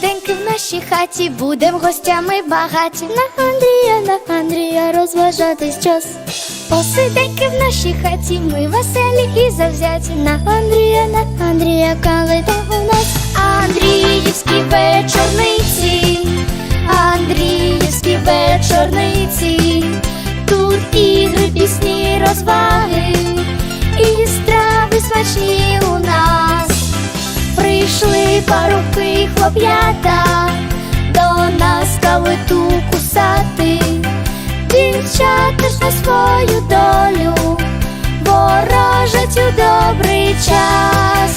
Посиденьки в нашій хаті, будем гостями багаті. На Андрія, на Андрія розважатись час. Посиденьки в нашій хаті, ми веселі і завзяті. На Андрія, на Андрія, калита у нас. Андріївські вечорниці, Андріївські вечорниці. Тут ігри, пісні, розваги і страви смачні. Прийшли парубки хлоп'ята до нас калиту кусати, дівчата ж на свою долю ворожать у добрий час.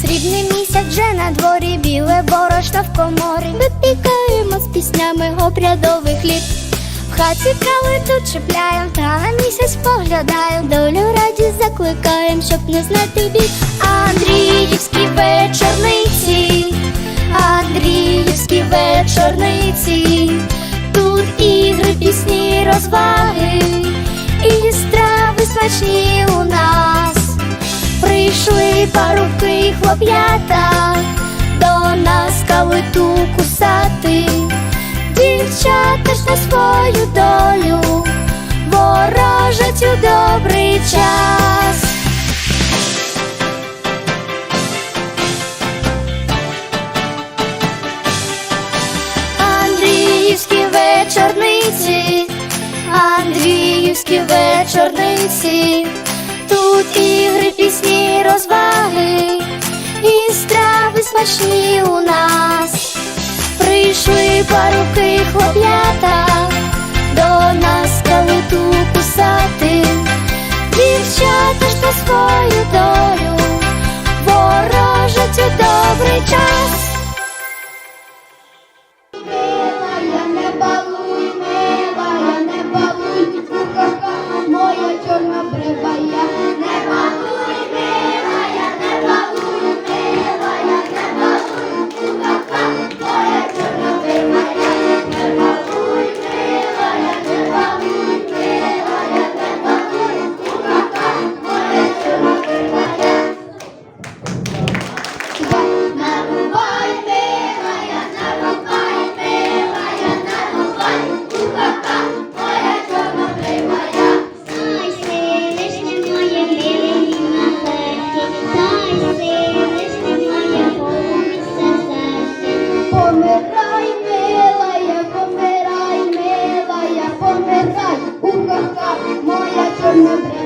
Срібний місяць вже на дворі, біле борошно в коморі. Випікаємо з піснями обрядовий хліб. В хаті калиту чіпляєм, та місяць поглядаєм. Долю радість закликаєм, щоб не знати бід. Андріївські вечорниці, Андріївські вечорниці. Тут ігри, пісні, розваги і страви смачні у нас. Прийшли парубки хлоп'ята калиту кусати, дівчата ж на свою долю ворожать у добрий час. Андріївські вечорниці, Андріївські вечорниці, тут ігри, пісні, розваги і хліб смачні у нас, прийшли паруки хлоп'ята, до нас калиту кусати, дівчата ж на свою долю, ворожить у добрий час. Моя чорна прибая Amém.